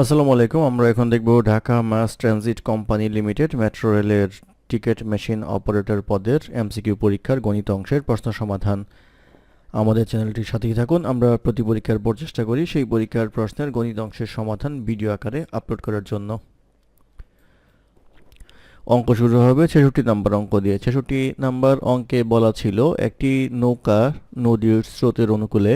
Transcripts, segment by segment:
আসসালামু আলাইকুম, আমরা এখন দেখব Dhaka mass transit company limited metro রেলের টিকিট মেশিন অপারেটর পদের এমসিকিউ পরীক্ষার গণিত অংশের প্রশ্ন সমাধান। আমাদের চ্যানেলটির সাথেই থাকুন, আমরা প্রতি পরীক্ষার পর চেষ্টা করি সেই পরীক্ষার প্রশ্নের গণিত অংশের সমাধান ভিডিও আকারে আপলোড করার জন্য। অঙ্ক শুরু হবে, ছেষট্টি নাম্বার অঙ্ক দিয়ে। ছেষট্টি নাম্বার অঙ্কে বলা ছিল, একটি নৌকা নদীর স্রোতের অনুকূলে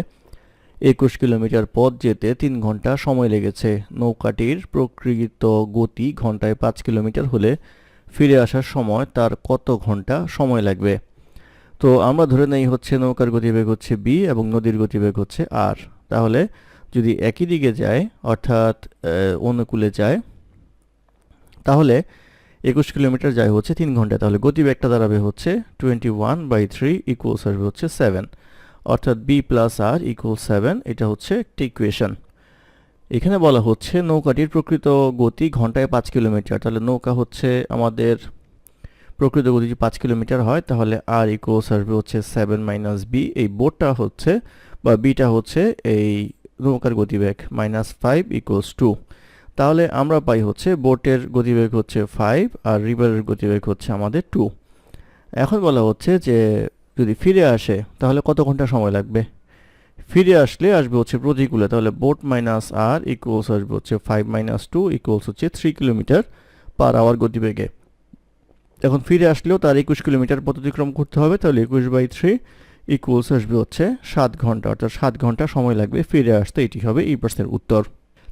একুশ কিলোমিটার পথ যেতে তিন ঘণ্টা সময় লেগেছে। নৌকাটির প্রকৃত গতি ঘন্টায় পাঁচ কিলোমিটার হলে ফিরে আসার সময় তার কত ঘণ্টা সময় লাগবে? তো আমরা ধরে নেই হচ্ছে নৌকার গতিবেগ হচ্ছে বি এবং নদীর গতিবেগ হচ্ছে আর। তাহলে যদি একই দিকে যায়, অর্থাৎ অনুকূলে যায়, তাহলে একুশ কিলোমিটার যায় হচ্ছে তিন ঘণ্টা। তাহলে গতিবেগটা দাঁড়াবে হচ্ছে twenty one by three equals আসবে হচ্ছে সেভেন অর্থাৎ B plus R equal seven এটা হচ্ছে একটি ইকুয়েশন এখানে বলা হচ্ছে নৌকাটির প্রকৃত গতি ঘন্টায় পাঁচ কিলোমিটার। তাহলে নৌকা হচ্ছে আমাদের প্রকৃত গতি যদি পাঁচ কিলোমিটার হয়, তাহলে আর ইকুয়ালস আসবে হচ্ছে সেভেন মাইনাস বি এই বোটটা হচ্ছে বা বিটা হচ্ছে এই নৌকার গতিবেগ মাইনাস ফাইভ ইকুয়ালস টু তাহলে আমরা পাই হচ্ছে বোটের গতিবেগ হচ্ছে ফাইভ আর রিভারের গতিবেগ হচ্ছে আমাদের টু এখন বলা হচ্ছে যে যদি ফিরে আসে, তাহলে কত ঘণ্টা সময় লাগবে? ফিরে আসলে আসবে হচ্ছে প্রতিকূলে, তাহলে বোট মাইনাস আর ইকুয়ালস আসবে হচ্ছে ফাইভ মাইনাস টু ইকুয়ালস হচ্ছে থ্রি কিলোমিটার পার আওয়ার গতিবেগে। এখন ফিরে আসলেও তার একুশ কিলোমিটার পথ অতিক্রম করতে হবে, তাহলে একুশ বাই থ্রি ইকুয়ালস আসবে হচ্ছে সাত ঘণ্টা, অর্থাৎ সাত ঘণ্টা সময় লাগবে ফিরে আসতে, এটি হবে এই প্রশ্নের উত্তর।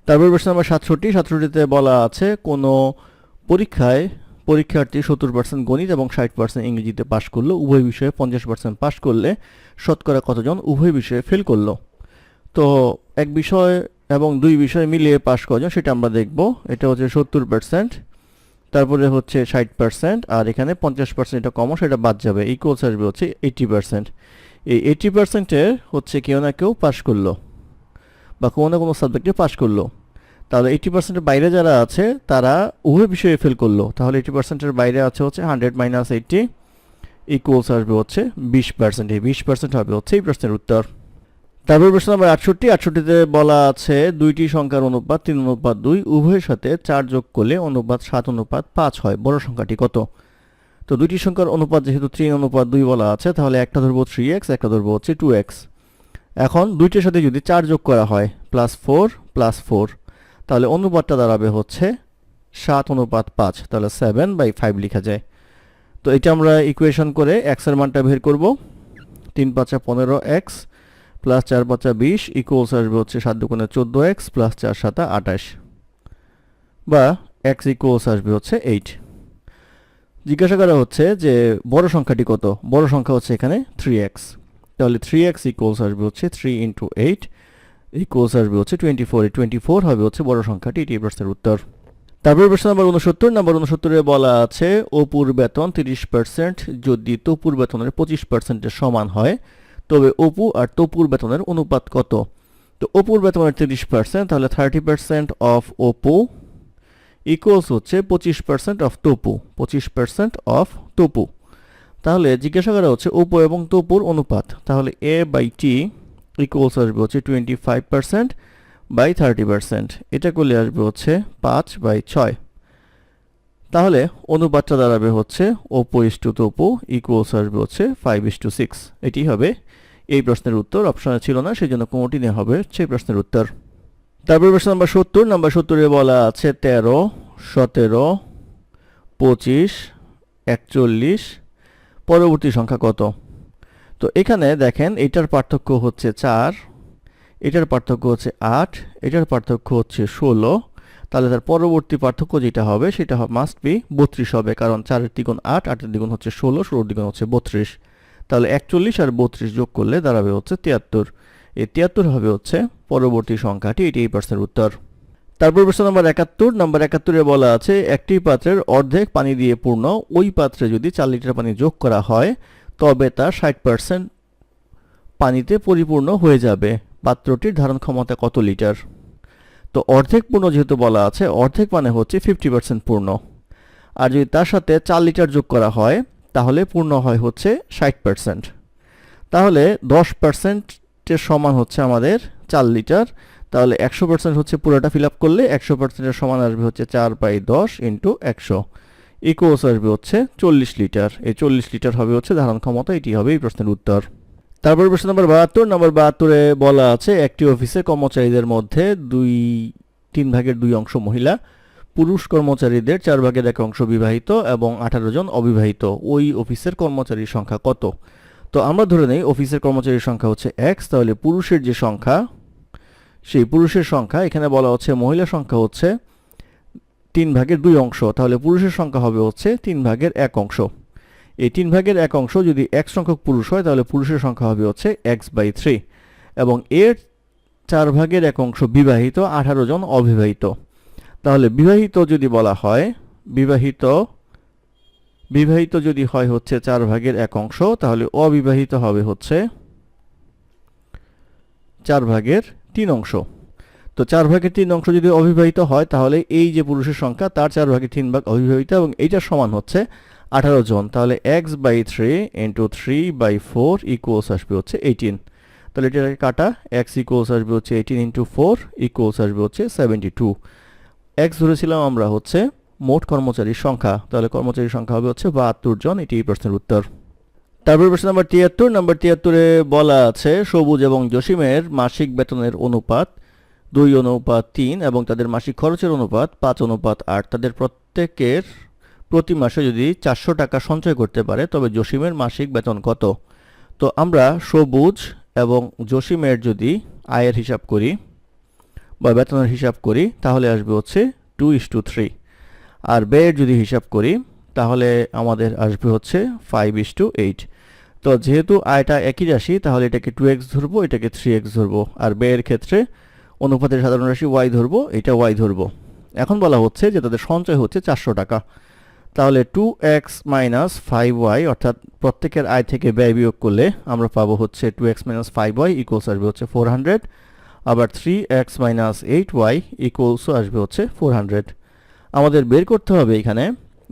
তারপর প্রশ্ন নাম্বার সাতষট্টি, সাতষট্টিতে বলা আছে কোনো পরীক্ষায় পরীক্ষার্থী সত্তর পার্সেন্ট গণিত এবং ষাট পার্সেন্ট ইংরেজিতে পাশ করল, উভয় বিষয়ে পঞ্চাশ পার্সেন্ট পাশ করলে শতকরা কতজন উভয় বিষয়ে ফেল করল। তো এক বিষয় এবং দুই বিষয় মিলিয়ে পাশ কজন সেটা আমরা দেখব। এটা হচ্ছে সত্তর পার্সেন্ট তারপরে হচ্ছে ষাট পার্সেন্ট আর এখানে পঞ্চাশ পার্সেন্ট এটা কমন, সেটা বাদ যাবে। ইকুয়ালস আসবে হচ্ছে এইটি পার্সেন্ট এই এইটি পার্সেন্টের হচ্ছে কেউ না কেউ পাশ করল বা কোনো না কোনো সাবজেক্টে পাশ করল। তাহলে এইটি পার্সেন্টের বাইরে যারা আছে, তারা উভয় বিষয়ে ফেল করল। তাহলে এইটি পার্সেন্টের বাইরে আছে হচ্ছে হান্ড্রেড মাইনাস এইটটি ইকুয়ালস আসবে হচ্ছে বিশ পার্সেন্ট এই বিশ পার্সেন্ট হবে হচ্ছে এই প্রশ্নের উত্তর। তারপর প্রশ্ন নাম্বার আটষট্টি। আটষট্টিতে বলা আছে দুইটি সংখ্যার অনুপাত, তিন অনুপাত, দুই। উভয়ের সাথে চার যোগ করলে অনুপাত সাত, অনুপাত পাঁচ হয়। বড় সংখ্যাটি কত? তো দুইটি সংখ্যার অনুপাত যেহেতু তিন অনুপাত দুই বলা আছে, তাহলে একটা ধরবো থ্রি এক্স একটা ধরবো হচ্ছে টু এক্স এখন দুইটির সাথে যদি চার যোগ করা হয় প্লাস ফোর প্লাস ফোর তাহলে অনুপাতটা দাঁড়াবে হচ্ছে সাত অনুপাত পাঁচ, তাহলে সেভেন বাই ফাইভ লেখা যায়। তো এটা আমরা ইকুয়েশন করে এক্সের মানটা বের করব। তিন পাঁচা পনেরো এক্স প্লাস চার পাঁচা বিশ ইকুয়ালস আসবে হচ্ছে সাত দুগুণে চোদ্দ এক্স প্লাস চার সাতা আঠাশ। বা এক্স ইকুয়ালস আসবে হচ্ছে এইট জিজ্ঞাসা করা হচ্ছে যে বড় সংখ্যাটি কত? বড় সংখ্যা হচ্ছে এখানে থ্রি এক্স তাহলে থ্রি এক্স ইকুয়ালস আসবে হচ্ছে থ্রি ইন্টু এইট ইকুয়ালস আসবে হচ্ছে টোয়েন্টি ফোর টোয়েন্টি ফোর হবে হচ্ছে বড় সংখ্যাটি, এটি প্রশ্নের উত্তর। তারপর প্রশ্ন নাম্বার উনসত্তর নাম্বার উনসত্তরে বলা আছে, অপুর বেতন তিরিশ পার্সেন্ট যদি তপুর বেতনের পঁচিশ পার্সেন্টের সমান হয়, তবে অপু আর তপুর বেতনের অনুপাত কত? তো অপুর বেতনের তিরিশ পার্সেন্ট তাহলে thirty percent of Apu equals হচ্ছে পঁচিশ পার্সেন্ট অফ তপু, পঁচিশ পার্সেন্ট অফ তপু। তাহলে জিজ্ঞাসা করা হচ্ছে অপু এবং তপুর অনুপাত, তাহলে এ বাই টি ইকুয়ালস আসবে হচ্ছে twenty five percent by thirty percent এটা করলে আসবে হচ্ছে পাঁচ বাই ছয়। তাহলে অনুপাতটা দাঁড়াবে হচ্ছে Opu is to Topu equals আসবে হচ্ছে ফাইভ ইস টু সিক্স এটি হবে এই প্রশ্নের উত্তর অপশনে ছিল না সেই জন্য কোনোটি নেওয়া হবে সেই প্রশ্নের উত্তর। তারপর প্রশ্ন নাম্বার সত্তর। নাম্বার সত্তরে বলা আছে তেরো, সতেরো, পঁচিশ, একচল্লিশ। পরবর্তী সংখ্যা কত? তো এখানে দেখেন, এটার পার্থক্য হচ্ছে চার, এটার পার্থক্য হচ্ছে আট, এটার পার্থক্য হচ্ছে ষোলো। তাহলে তার পরবর্তী পার্থক্য যেটা হবে, সেটা মাস্ট বি বত্রিশ হবে, কারণ চারের দ্বিগুণ আট, আটের দ্বিগুণ হচ্ছে ষোলো, ষোলোর দ্বিগুণ হচ্ছে বত্রিশ। তাহলে একচল্লিশ আর বত্রিশ যোগ করলে দাঁড়াবে হচ্ছে তিয়াত্তর। এই তিয়াত্তর হবে হচ্ছে পরবর্তী সংখ্যাটি, এটি এই প্রশ্নের উত্তর। তারপর প্রশ্ন নম্বর একাত্তর, নম্বর একাত্তরে বলা আছে, একটি পাত্রের অর্ধেক পানি দিয়ে পূর্ণ, ওই পাত্রে যদি চার লিটার পানি যোগ করা হয় তবে তা ষাট পার্সেন্ট পানিতে পরিপূর্ণ হয়ে যাবে। পাত্রটির ধারণ ক্ষমতা কত লিটার? তো অর্ধেক পূর্ণ যেহেতু বলা আছে, অর্ধেক মানে হচ্ছে ফিফটি পার্সেন্ট পূর্ণ। আর যদি তার সাথে চার লিটার যোগ করা হয়, তাহলে পূর্ণ হয় হচ্ছে ষাট পার্সেন্ট তাহলে দশ পার্সেন্টের সমান হচ্ছে আমাদের চার লিটার। তাহলে একশো পার্সেন্ট হচ্ছে পুরোটা ফিল আপ করলে একশো পার্সেন্টের সমান আসবে হচ্ছে চার বাই দশ ইন্টু একশো। ইকোয়াস আসবে হচ্ছে চল্লিশ লিটার। এই চল্লিশ লিটার হবে হচ্ছে ধারণ ক্ষমতা, এটি হবে এই প্রশ্নের উত্তর। তারপর প্রশ্ন নম্বর বাহাত্তর। নম্বর বাহাত্তরে বলা আছে, একটি অফিসে কর্মচারীদের মধ্যে দুই, তিন ভাগের দুই অংশ মহিলা, পুরুষ কর্মচারীদের চার ভাগের এক অংশ বিবাহিত এবং আঠারো জন অবিবাহিত। ওই অফিসের কর্মচারীর সংখ্যা কত? তো আমরা ধরে নেই, অফিসের কর্মচারীর সংখ্যা হচ্ছে এক্স তাহলে পুরুষের যে সংখ্যা, সেই পুরুষের সংখ্যা, এখানে বলা হচ্ছে মহিলা সংখ্যা হচ্ছে তিন ভাগের দুই অংশ, তাহলে পুরুষের সংখ্যা হবে হচ্ছে তিন ভাগের এক অংশ। এই তিন ভাগের এক অংশ যদি এক সংখ্যক পুরুষ হয়, তাহলে পুরুষের সংখ্যা হবে হচ্ছে এক্স বাই থ্রি এবং এর চার ভাগের এক অংশ বিবাহিত, আঠারো জন অবিবাহিত। তাহলে বিবাহিত যদি বলা হয়, বিবাহিত বিবাহিত যদি হয় হচ্ছে চার ভাগের এক অংশ, তাহলে অবিবাহিত হবে হচ্ছে চার ভাগের তিন অংশ। তো চার ভাগের তিন অংশ যদি অবিবাহিত হয়, তাহলে এই যে পুরুষের সংখ্যা, তার চার ভাগের তিন ভাগ অবিবাহিত এবং এইটার সমান হচ্ছে আঠারো জন। তাহলে X by three into three by four equals আসবে হচ্ছে এইটিন তাহলে এটাকে কাটা এক্স ইকুয়ালস আসবে হচ্ছে এইটিন ইন্টু ফোর ইকুয়ালস আসবে হচ্ছে সেভেন্টি টু এক্স ধরেছিলাম আমরা হচ্ছে মোট কর্মচারীর সংখ্যা, তাহলে কর্মচারীর সংখ্যা হবে হচ্ছে বাহাত্তর জন, এটি প্রশ্নের উত্তর। তারপর প্রশ্ন নাম্বার তিয়াত্তর। নাম্বার তিয়াত্তরে বলা আছে, সবুজ এবং জসিমের মাসিক বেতনের অনুপাত দুই অনুপাত তিন এবং তাদের মাসিক খরচের অনুপাত পাঁচ অনুপাত আট। তাদের প্রত্যেকের প্রতি মাসে যদি চারশো টাকা সঞ্চয় করতে পারে, তবে জসিমের মাসিক বেতন কত? তো আমরা সবুজ এবং জসিমের যদি আয়ের হিসাব করি বা বেতনের হিসাব করি, তাহলে আসবে হচ্ছে টু ইস টু থ্রি। আর ব্যয়ের যদি হিসাব করি, তাহলে আমাদের আসবে হচ্ছে ফাইভ ইস টু এইট। তো যেহেতু আয়টা একই রাশি, তাহলে এটাকে টু এক্স ধরবো, এটাকে থ্রি এক্স ধরবো। আর ব্যয়ের ক্ষেত্রে অনুপাতের সাধারণ রাশি ওয়াই ধরবো, এটা ওয়াই ধরবো। এখন বলা হচ্ছে যে তাদের সঞ্চয় হচ্ছে চারশো টাকা। তাহলে two X minus five Y অর্থাৎ প্রত্যেকের আয় থেকে ব্যয় বিয়োগ করলে আমরা পাবো হচ্ছে two X minus five Y equals আসবে হচ্ছে ফোর হান্ড্রেড আবার three X minus eight Y ইকুয়ালসও আসবে হচ্ছে ফোর হান্ড্রেড আমাদের বের করতে হবে এখানে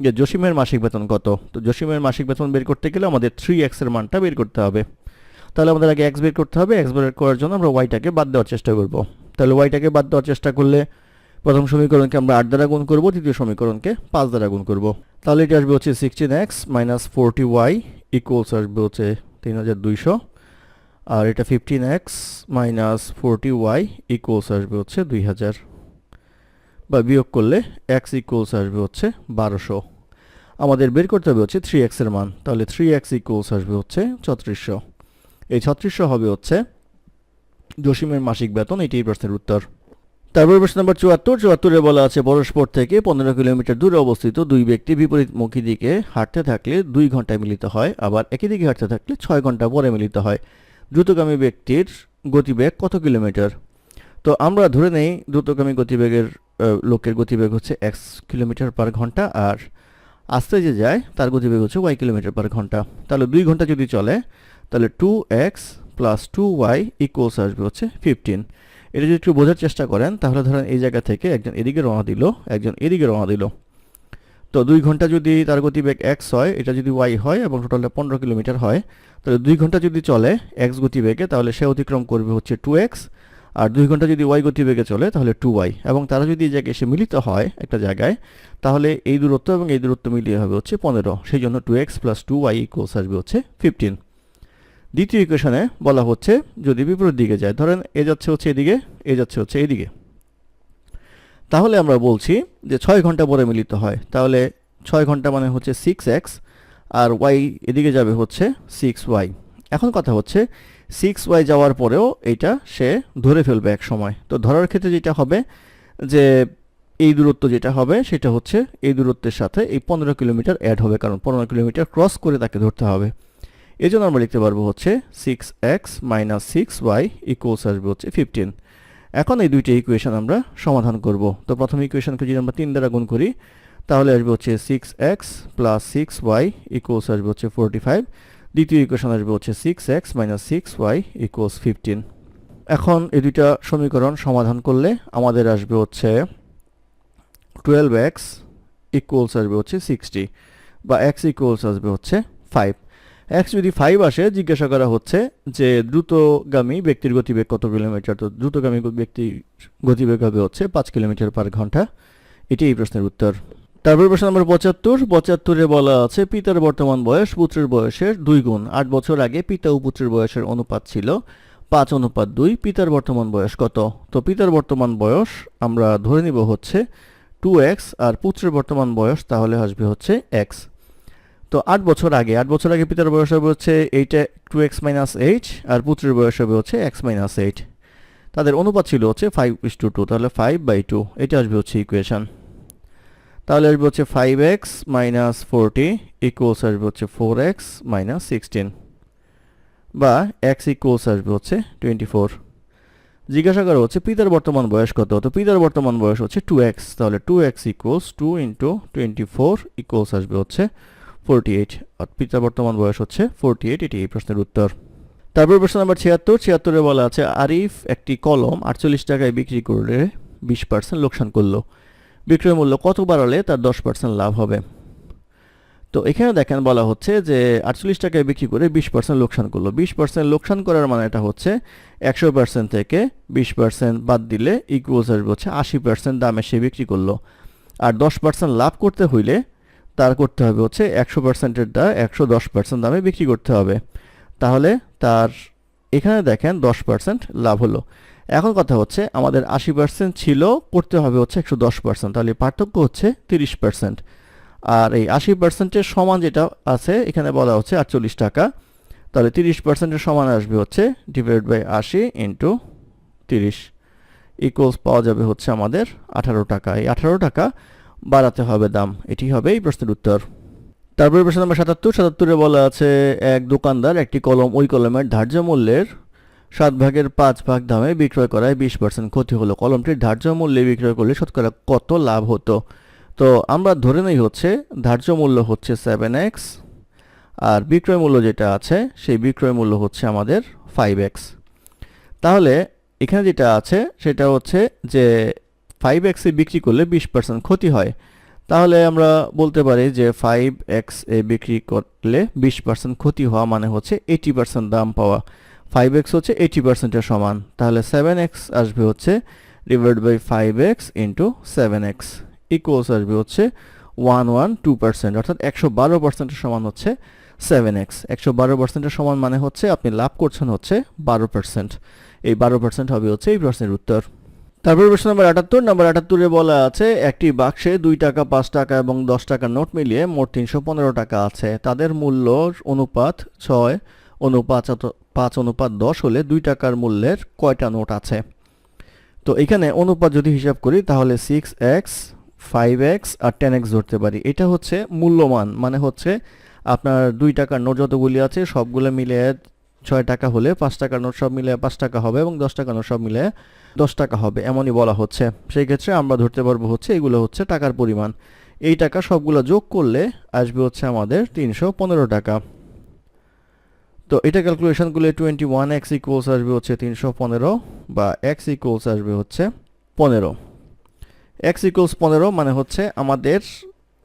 যে জসিমের মাসিক বেতন কত। তো জসিমের মাসিক বেতন বের করতে গেলে আমাদের থ্রি এক্সের মানটা বের করতে হবে। তাহলে আমাদের আগে এক্স বের করতে হবে এক্স বের করার জন্য আমরা ওয়াইটাকে বাদ দেওয়ার চেষ্টা করব। তাহলে ওয়াইটাকে বাদ দেওয়ার চেষ্টা করলে প্রথম সমীকরণকে আমরা আট দ্বারা গুণ করব দ্বিতীয় সমীকরণকে পাঁচ দ্বারা গুণ করব। তাহলে এটা আসবে হচ্ছে sixteen X minus forty Y equals আসবে হচ্ছে তিন হাজার দুইশো। আর এটা fifteen X minus forty Y equals আসবে হচ্ছে দুই হাজার। বা বিয়োগ করলে এক্স ইকুয়ালস আসবে হচ্ছে বারোশো। আমাদের বের করতে হবে হচ্ছে থ্রি এক্সের মান। তাহলে থ্রি এক্স ইকুয়ালস আসবে হচ্ছে ছত্রিশশো। এই ছত্রিশশো হবে হচ্ছে জসিমের মাসিক বেতন এটি প্রশ্নের উত্তর। তারপর প্রশ্ন নম্বর চুয়াত্তর, চুয়াত্তরে বলা আছে, পরস্পর থেকে পনেরো কিলোমিটার দূরে অবস্থিত দুই ব্যক্তি বিপরীতমুখী দিকে হাঁটতে থাকলে দুই ঘন্টায় মিলিত হয়, আবার একই দিকে হাঁটতে থাকলে ছয় ঘণ্টা পরে মিলিত হয়। দ্রুতগামী ব্যক্তির গতিবেগ কত কিলোমিটার? তো আমরা ধরে নেই, দ্রুতগামী গতিবেগের লোকের গতিবেগ হচ্ছে এক্স কিলোমিটার পার ঘণ্টা, আর আস্তে যে যায়, তার গতিবেগ হচ্ছে ওয়াই কিলোমিটার পার ঘণ্টা। তাহলে দুই ঘণ্টা যদি চলে, তাহলে two X plus two Y equals আসবে হচ্ছে ফিফটিন এটা যদি একটু বোঝার চেষ্টা করেন, তাহলে ধরেন এই জায়গা থেকে একজন এদিকে রওনা দিল, একজন এদিকে রওনা দিল। তো দুই ঘণ্টা যদি তার গতিবেগ এক্স হয়, এটা যদি ওয়াই হয় এবং টোটালটা পনেরো কিলোমিটার হয়, তাহলে দুই ঘণ্টা যদি চলে এক্স গতিবেগে, তাহলে সে অতিক্রম করবে হচ্ছে টু এক্স আর দুই ঘণ্টা যদি ওয়াই গতিবেগে চলে, তাহলে টু ওয়াই এবং তারা যদি এই জায়গায় এসে মিলিত হয় একটা জায়গায়, তাহলে এই দূরত্ব এবং এই দূরত্ব মিলিয়ে হবে হচ্ছে পনেরো। সেই জন্য two X plus two Y equals আসবে হচ্ছে ফিফটিন দ্বিতীয় ইকুয়েশনে বলা হচ্ছে যদি বিপরীত দিকে যায়, ধরেন এ যাচ্ছে হচ্ছে এদিকে, এ যাচ্ছে হচ্ছে এদিকে। তাহলে আমরা বলছি যে ছয় ঘণ্টা পরে মিলিত হয়। তাহলে ছয় ঘণ্টা মানে হচ্ছে সিক্স এক্স আর ওয়াই এদিকে যাবে হচ্ছে সিক্স ওয়াই এখন কথা হচ্ছে সিক্স ওয়াই যাওয়ার পরেও এটা সে ধরে ফেলবে এক সময়। তো ধরার ক্ষেত্রে যেটা হবে যে এই দূরত্ব যেটা হবে সেটা হচ্ছে এই দূরত্বের সাথে এই পনেরো কিলোমিটার অ্যাড হবে, কারণ পনেরো কিলোমিটার ক্রস করে তাকে ধরতে হবে। এই জন্য আমরা লিখতে পারব হচ্ছে six X minus six Y equals আসবে হচ্ছে ফিফটিন এখন এই দুইটা ইকুয়েশন আমরা সমাধান করব। তো প্রথম ইকুয়েশনকে যদি আমরা তিন দ্বারা গুণ করি, তাহলে আসবে হচ্ছে six X plus six Y equals আসবে হচ্ছে ফোরটি ফাইভ দ্বিতীয় ইকুয়েশন আসবে হচ্ছে six X minus six Y equals fifteen এখন এই দুইটা সমীকরণ সমাধান করলে আমাদের আসবে হচ্ছে টুয়েলভ এক্স ইকুয়ালস আসবে হচ্ছে সিক্সটি বা এক্স ইকুয়ালস আসবে হচ্ছে ফাইভ এক্স যদি ফাইভ আসে, জিজ্ঞাসা করা হচ্ছে যে দ্রুতগামী ব্যক্তির গতিবেগ কত কিলোমিটার? তো দ্রুতগামী ব্যক্তি গতিবেগ হবে হচ্ছে পাঁচ কিলোমিটার পার ঘণ্টা। এটি এই প্রশ্নের উত্তর। তারপর প্রশ্ন নম্বর পঁচাত্তর। পঁচাত্তরে বলা আছে, পিতার বর্তমান বয়স পুত্রের বয়সের দুই গুণ। আট বছর আগে পিতা ও পুত্রের বয়সের অনুপাত ছিল পাঁচ অনুপাত দুই। পিতার বর্তমান বয়স কত? তো পিতার বর্তমান বয়স আমরা ধরে নিব হচ্ছে টু এক্স আর পুত্রের বর্তমান বয়স তাহলে আসবে হচ্ছে এক্স তো আট বছর আগে, আট বছর আগে পিতার বয়স হবে হচ্ছে এইটা টু এক্স মাইনাস এইট আর পুত্রের বয়স হবে হচ্ছে এক্স মাইনাস এইট তাদের অনুপাত ছিল হচ্ছে ফাইভ ইস টু টু তাহলে ফাইভ বাই টু এটা আসবে হচ্ছে ইকুয়েশন তাহলে আসবে হচ্ছে five X minus forty equals আসবে হচ্ছে ফোর এক্স মাইনাস সিক্সটিন বা এক্স ইকুয়ালস আসবে হচ্ছে টোয়েন্টি ফোর জিজ্ঞাসা করা হচ্ছে পিতার বর্তমান বয়স কত? তো পিতার বর্তমান বয়স হচ্ছে টু এক্স তাহলে two X equals two into twenty four equals আসবে হচ্ছে ফোরটি এইট পিতার বর্তমান বয়স হচ্ছে ফোরটি এইট এটি এই প্রশ্নের উত্তর। তারপর প্রশ্ন নাম্বার ছিয়াত্তর, ছিয়াত্তরে বলা আছে, আরিফ একটি কলম আটচল্লিশ টাকায় বিক্রি করলে বিশ পার্সেন্ট লোকসান করল। বিক্রয় মূল্য কত বাড়ালে তার দশ পার্সেন্ট লাভ হবে? তো এখানে দেখেন বলা হচ্ছে যে, আটচল্লিশ টাকায় বিক্রি করে বিশ পার্সেন্ট লোকসান করল। বিশ পার্সেন্ট লোকসান করার মানে এটা হচ্ছে একশো পার্সেন্ট থেকে বিশ পার্সেন্ট বাদ দিলে ইকুয়ালস হচ্ছে আশি পার্সেন্ট দামে সে বিক্রি করল। আর দশ পার্সেন্ট লাভ করতে হইলে তার করতে হবে হচ্ছে একশো পার্সেন্টের দা, একশো দশ পার্সেন্ট দামে বিক্রি করতে হবে। তাহলে তার, এখানে দেখেন দশ পার্সেন্ট লাভ হলো। এখন কথা হচ্ছে আমাদের আশি পার্সেন্ট ছিল, করতে হবে হচ্ছে একশো দশ পার্সেন্ট তাহলে পার্থক্য হচ্ছে তিরিশ পার্সেন্ট আর এই আশি পার্সেন্টের সমান যেটা আছে, এখানে বলা হচ্ছে আটচল্লিশ টাকা। তাহলে তিরিশ পার্সেন্টের সমান আসবে হচ্ছে ডিভাইড বাই আশি ইন্টু তিরিশ। ইকুয়ালস পাওয়া যাবে হচ্ছে আমাদের আঠারো টাকা। এই আঠারো টাকা বাড়াতে হবে দাম। এটি হবে এই প্রশ্নের উত্তর। তারপরে প্রশ্ন নম্বর সাতাত্তর। সাতাত্তরে বলা আছে, এক দোকানদার একটি কলম, ওই কলমের ধার্য মূল্যের সাত ভাগের পাঁচ ভাগ দামে বিক্রয় করায় বিশ পার্সেন্ট ক্ষতি হলো। কলমটির ধার্য মূল্যে বিক্রয় করলে শতকরা কত লাভ হতো? তো আমরা ধরে নেই হচ্ছে, ধার্য মূল্য হচ্ছে সেভেন এক্স আর বিক্রয় মূল্য যেটা আছে, সেই বিক্রয় মূল্য হচ্ছে আমাদের ফাইভ এক্স তাহলে এখানে যেটা আছে, সেটা হচ্ছে যে ফাইভ এক্সে বিক্রি করলে বিশ পার্সেন্ট ক্ষতি হয়। তাহলে আমরা বলতে পারি যে ফাইভ এক্স এ বিক্রি করলে বিশ পার্সেন্ট ক্ষতি হওয়া মানে হচ্ছে এইটি পার্সেন্ট দাম পাওয়া। ফাইভ এক্স হচ্ছে এইটি পার্সেন্টের সমান। তাহলে সেভেন এক্স আসবে হচ্ছে divide by five X into seven X equals আসবে হচ্ছে ওয়ান ওয়ান টু পার্সেন্ট অর্থাৎ একশো বারো পার্সেন্টের সমান হচ্ছে সেভেন এক্স একশো বারো পার্সেন্টের সমান মানে হচ্ছে আপনি লাভ করছেন হচ্ছে বারো পার্সেন্ট এই বারো পার্সেন্ট হবে হচ্ছে এই প্রশ্নের উত্তর। তারপর প্রশ্ন নম্বর আটাত্তর। নম্বর আটাত্তরে বলা আছে, একটি বাক্সে দুই টাকা, পাঁচ টাকা এবং দশ টাকার নোট মিলিয়ে মোট তিনশো পনেরো টাকা আছে। তাদের মূল্য অনুপাত ছয়, অনুপাত পাঁচ, অনুপাত দশ হলে দুই টাকার মূল্যের কয়টা নোট আছে? তো এখানে অনুপাত যদি হিসাব করি, তাহলে সিক্স এক্স ফাইভ এক্স আর টেন এক্স ধরতে পারি। এটা হচ্ছে মূল্যমান মানে হচ্ছে আপনার দুই টাকার নোট যতগুলি আছে, সবগুলো মিলে ছয় টাকা হলে পাঁচ টাকার নোট সব মিলে পাঁচ টাকা হবে এবং দশ টাকা নোট সব মিলে দশ টাকা হবে, এমনই বলা হচ্ছে। সেই ক্ষেত্রে আমরা ধরতে পারব হচ্ছে এগুলো হচ্ছে টাকার পরিমাণ। এই টাকা সবগুলো যোগ করলে আসবে হচ্ছে আমাদের তিনশো পনেরো টাকা। তো এটা ক্যালকুলেশন করলে টোয়েন্টি ওয়ান এক্স ইকুয়ালস আসবে হচ্ছে তিনশো পনেরো বা এক্স ইকুয়ালস আসবে হচ্ছে পনেরো। এক্স ইকুয়ালস পনেরো মানে হচ্ছে আমাদের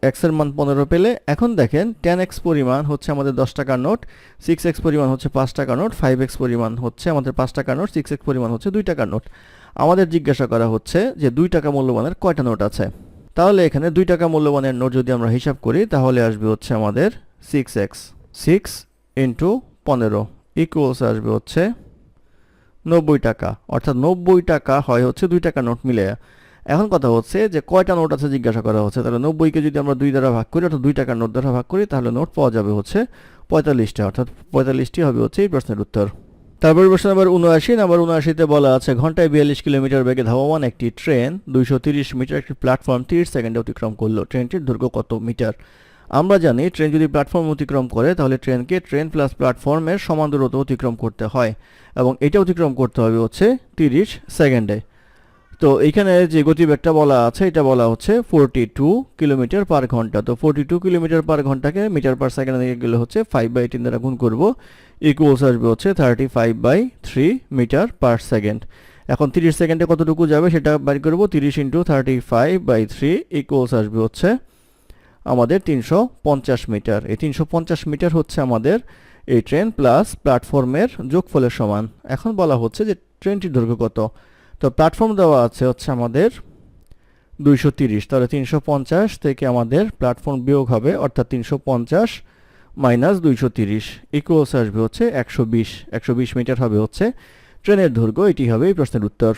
এক্সের মান পনেরো পেলে, এখন দেখেন টেন এক্স পরিমাণ হচ্ছে আমাদের দশ টাকার নোট সিক্স এক্স পরিমাণ হচ্ছে পাঁচ টাকার নোট ফাইভ এক্স পরিমাণ হচ্ছে আমাদের পাঁচ টাকার নোট সিক্স এক্স পরিমাণ হচ্ছে দুই টাকার নোট। আমাদের জিজ্ঞাসা করা হচ্ছে যে দুই টাকা মূল্যমানের কয়টা নোট আছে? তাহলে এখানে দুই টাকা মূল্যমানের নোট যদি আমরা হিসাব করি, তাহলে আসবে হচ্ছে আমাদের সিক্স এক্স সিক্স ইন্টু পনেরো ইকুয়ালস আসবে হচ্ছে নব্বই টাকা। অর্থাৎ নব্বই টাকা হয় হচ্ছে দুই টাকা নোট মিলে এখন কথা হচ্ছে যে কয়টা নোট আছে জিজ্ঞাসা করা হচ্ছে? তাহলে নব্বইকে যদি আমরা দুই দ্বারা ভাগ করি, অর্থাৎ দুই টাকার নোট দ্বারা ভাগ করি, তাহলে নোট পাওয়া যাবে হচ্ছে পঁয়তাল্লিশটা। অর্থাৎ পঁয়তাল্লিশটি হবে হচ্ছে এই প্রশ্নের উত্তর। তারপর প্রশ্ন নাম্বার উনআশি। নাম্বার উনআশিতে বলা আছে, ঘন্টায় বিয়াল্লিশ কিলোমিটার বেগে ধাবমান একটি ট্রেন দুইশো তিরিশ মিটার, একটি প্ল্যাটফর্ম তিরিশ সেকেন্ডে অতিক্রম করল। ট্রেনটির দৈর্ঘ্য কত মিটার? আমরা জানি ট্রেন যদি প্ল্যাটফর্ম অতিক্রম করে, তাহলে ট্রেনকে ট্রেন প্লাস প্ল্যাটফর্মের সমান দূরত্ব অতিক্রম করতে হয় এবং এটা অতিক্রম করতে হবে হচ্ছে তিরিশ সেকেন্ডে। তো এইখানে যে গতিবেগটা বলা আছে, এটা বলা হচ্ছে ফোরটি টু কিলোমিটার পার ঘণ্টা। তো ফোরটি টু কিলোমিটার পার ঘন্টাকে মিটার পার সেকেন্ড দিকে গেলে হচ্ছে ফাইভ বাই টেন দ্বারা গুণ করব ইকুয়ালস আসবে হচ্ছে thirty five by three metre per second এখন তিরিশ সেকেন্ডে কতটুকু যাবে সেটা বাইর করব, তিরিশ into thirty five by three equals আসবে হচ্ছে আমাদের তিনশো পঞ্চাশ মিটার এই তিনশো পঞ্চাশ মিটার হচ্ছে আমাদের এই ট্রেন প্লাস প্ল্যাটফর্মের যোগফলের সমান। এখন বলা হচ্ছে যে ট্রেনটির দৈর্ঘ্য কত? তো প্ল্যাটফর্ম দেওয়া আছে হচ্ছে আমাদের দুইশো তিরিশ, তাহলে তিনশো পঞ্চাশ থেকে আমাদের প্ল্যাটফর্ম বিয়োগ হবে, অর্থাৎ তিনশো পঞ্চাশ মাইনাস দুইশো তিরিশ ইকুয়ালস আসবে হচ্ছে একশো বিশ একশো বিশ মিটার হবে হচ্ছে ট্রেনের দৈর্ঘ্য, এটি হবে এই প্রশ্নের উত্তর।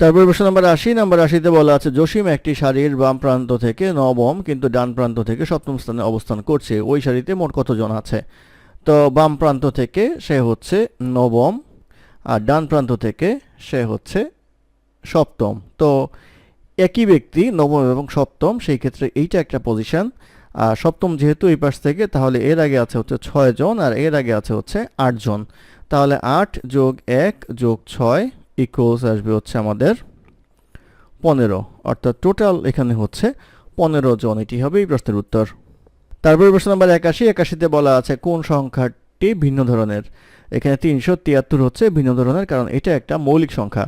তারপর প্রশ্ন নাম্বার আশি, নাম্বার আশিতে বলা আছে, জসিম একটি শাড়ির বাম প্রান্ত থেকে নবম, কিন্তু ডান প্রান্ত থেকে সপ্তম স্থানে অবস্থান করছে, ওই শাড়িতে মোট কতজন আছে? তো বাম প্রান্ত থেকে সে হচ্ছে নবম, আর ডান প্রান্ত থেকে সে হচ্ছে সপ্তম। তো একই ব্যক্তি, নবম এবং সপ্তম, সেই ক্ষেত্রে এইটা একটা পজিশন আর সপ্তম যেহেতু এই পাশ থেকে, তাহলে এর আগে আছে হচ্ছে ছয় জন, আর এর আগে আছে হচ্ছে আট জন। তাহলে আট যোগ এক যোগ ছয় ইকুয়ালস আসবে হচ্ছে আমাদের পনেরো। অর্থাৎ টোটাল এখানে হচ্ছে পনেরো জন, এটি হবে এই প্রশ্নের উত্তর। তারপরে প্রশ্ন নাম্বার একাশি। একাশিতে বলা আছে কোন সংখ্যাটি ভিন্ন ধরনের? এখানে তিনশো তিয়াত্তর হচ্ছে ভিন্ন ধরনের, কারণ এটা একটা মৌলিক সংখ্যা।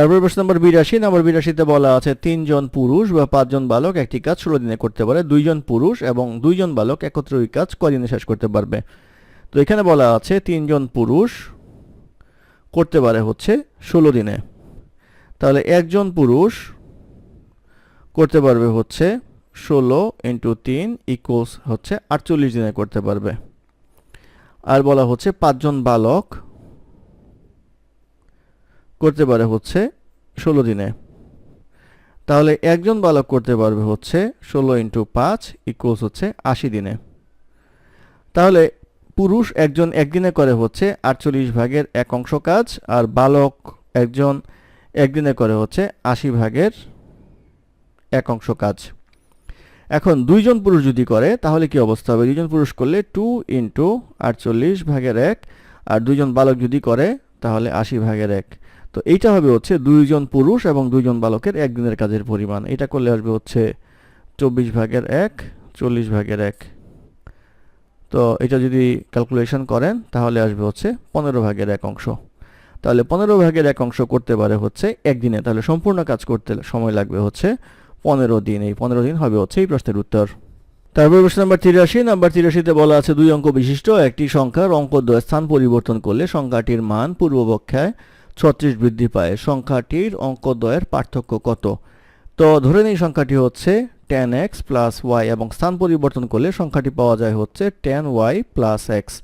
তারপরে প্রশ্ন নম্বর বিরাশি, নম্বর বিরাশিতে বলা আছে, তিনজন পুরুষ বা পাঁচজন বালক একটি কাজ ষোলো দিনে করতে পারে, দুইজন পুরুষ এবং দুইজন বালক একত্রে ওই কাজ কদিনে শেষ করতে পারবে? তো এখানে বলা আছে, তিনজন পুরুষ করতে পারে হচ্ছে ষোলো দিনে। তাহলে একজন পুরুষ করতে পারবে হচ্ছে ষোলো ইন্টু তিন ইকুয়ালস হচ্ছে আটচল্লিশ দিনে করতে পারবে। আর বলা হচ্ছে, পাঁচজন বালক করতে পারে হচ্ছে ষোলো দিনে। তাহলে একজন বালক করতে পারবে হচ্ছে ষোলো ইন্টু পাঁচ ইকুয়ালস হচ্ছে আশি দিনে। তাহলে পুরুষ একজন একদিনে করে হচ্ছে আটচল্লিশ ভাগের এক অংশ কাজ আর বালক একজন একদিনে করে হচ্ছে আশি ভাগের এক অংশ কাজ। এখন দুইজন পুরুষ যদি করে, তাহলে কি অবস্থা হবে? দুইজন পুরুষ করলে টু ইন্টু আটচল্লিশ ভাগের এক, আর দুইজন বালক যদি করে, তাহলে আশি ভাগের এক। তো এইটা হবে হচ্ছে দুইজন পুরুষ এবং দুইজন বালকের একদিনের কাজের পরিমাণ। এটা করলে আসবে হচ্ছে চব্বিশ ভাগের এক, চল্লিশ ভাগের এক। তো এটা যদি ক্যালকুলেশন করেন, তাহলে আসবে হচ্ছে পনেরো ভাগের এক অংশ। তাহলে পনেরো ভাগের এক অংশ করতে পারে হচ্ছে একদিনে। তাহলে সম্পূর্ণ কাজ করতে সময় লাগবে হচ্ছে পনেরো দিন। এই পনেরো দিন হবে হচ্ছে এই প্রশ্নের উত্তর। তারপর প্রশ্ন নাম্বার তিরাশি। নাম্বার তিরাশিতে বলা আছে দুই অঙ্ক বিশিষ্ট, একটি সংখ্যার অঙ্কদ্বয় স্থান পরিবর্তন করলে সংখ্যাটির মান পূর্বপক্ষায় ছত্রিশ বৃদ্ধি পায়। সংখ্যাটির অঙ্কদ্বয়ের পার্থক্য কত? তো ধরে নিই সংখ্যাটি হচ্ছে টেন এক্স প্লাস ওয়াই এবং স্থান পরিবর্তন করলে সংখ্যাটি পাওয়া যায় হচ্ছে টেন ওয়াই প্লাস এক্স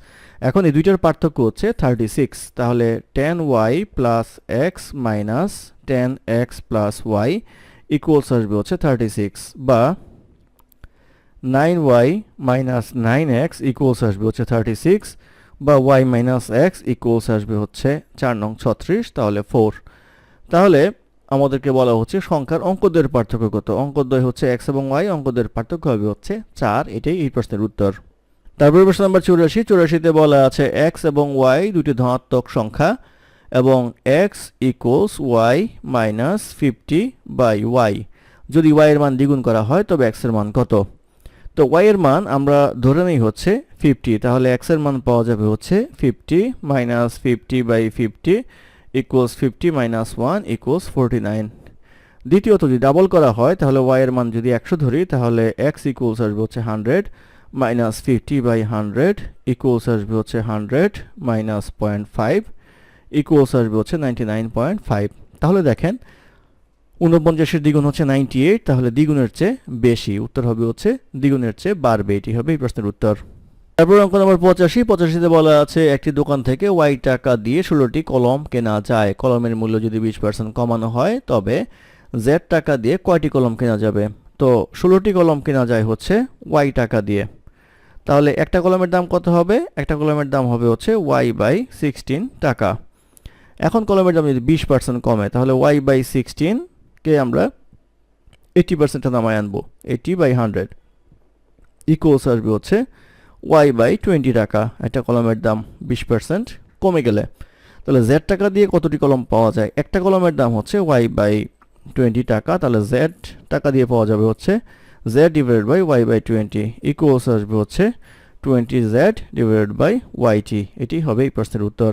এখন এই দুইটার পার্থক্য হচ্ছে থার্টি সিক্স তাহলে ten y plus x minus ten x plus y equals আসবে হচ্ছে থার্টি সিক্স বা nine y minus nine x equals আসবে হচ্ছে থার্টি সিক্স বা ওয়াই মাইনাস এক্স ইকুয়ালস আসবে হচ্ছে চার নং ছত্রিশ, তাহলে ফোর তাহলে আমাদেরকে বলা হচ্ছে সংখ্যার অঙ্কদের পার্থক্য কত? অঙ্কদ্বয় হচ্ছে এক্স এবং ওয়াই অঙ্কদের পার্থক্য হবে হচ্ছে চার, এটাই এই প্রশ্নের উত্তর। তারপর প্রশ্ন নাম্বার চুরাশি, চুরাশিতে বলা আছে এক্স এবং ওয়াই দুটি ধনাত্মক সংখ্যা এবং x equals y minus fifty by y যদি ওয়াই এর মান দ্বিগুণ করা হয়, তবে এক্সের মান কত? তো ওয়াই এর মান আমরা ধরে নেই হচ্ছে ফিফটি তাহলে এক্সের মান পাওয়া যাবে হচ্ছে fifty minus fifty by fifty equals fifty minus one equals forty nine দ্বিতীয়ত যদি ডাবল করা হয়, তাহলে ওয়াই এর মান যদি একশো ধরি, তাহলে এক্স ইকুয়ালস আসবে হচ্ছে hundred minus fifty by hundred equals আসবে হচ্ছে hundred minus point five equals আসবে হচ্ছে নাইনটি নাইন পয়েন্ট ফাইভ তাহলে দেখেন ঊনপঞ্চাশের দ্বিগুণ হচ্ছে নাইনটি এইট, তাহলে দ্বিগুণের চেয়ে বেশি। উত্তর হবে হচ্ছে দ্বিগুণের চেয়ে বাড়বে। এটি হবে এই প্রশ্নের উত্তর। তারপর অঙ্ক নম্বর পঁচাশি। পঁচাশিতে বলা আছে, একটি দোকান থেকে ওয়াই টাকা দিয়ে ষোলোটি কলম কেনা যায়। কলমের মূল্য যদি বিশ পার্সেন্ট কমানো হয়, তবে জেড টাকা দিয়ে কয়টি কলম কেনা যাবে? তো ষোলোটি কলম কেনা যায় হচ্ছে ওয়াই টাকা দিয়ে। তাহলে একটা কলমের দাম কত হবে? একটা কলমের দাম হবে হচ্ছে ওয়াই বাই সিক্সটিন টাকা। এখন কলমের দাম যদি বিশ পার্সেন্ট কমে, তাহলে ওয়াই বাই সিক্সটিনকে আমরা? এইটি পার্সেন্টটা নামায় আনব। এইটি বাই হান্ড্রেড ইকুয়ালস আসবে হচ্ছে ওয়াই বাই টোয়েন্টি টাকা। একটা কলমের দাম বিশ পার্সেন্ট কমে গেলে। তাহলে জেড টাকা দিয়ে কতটি কলম পাওয়া যায়? একটা কলমের দাম হচ্ছে ওয়াই বাই টোয়েন্টি টাকা। তাহলে জেড টাকা দিয়ে পাওয়া যাবে হচ্ছে z divided by y by twenty equals আসবে হচ্ছে টোয়েন্টি জেড ডিভাইডেড বাই ওয়াইটি এটি হবে এই প্রশ্নের উত্তর।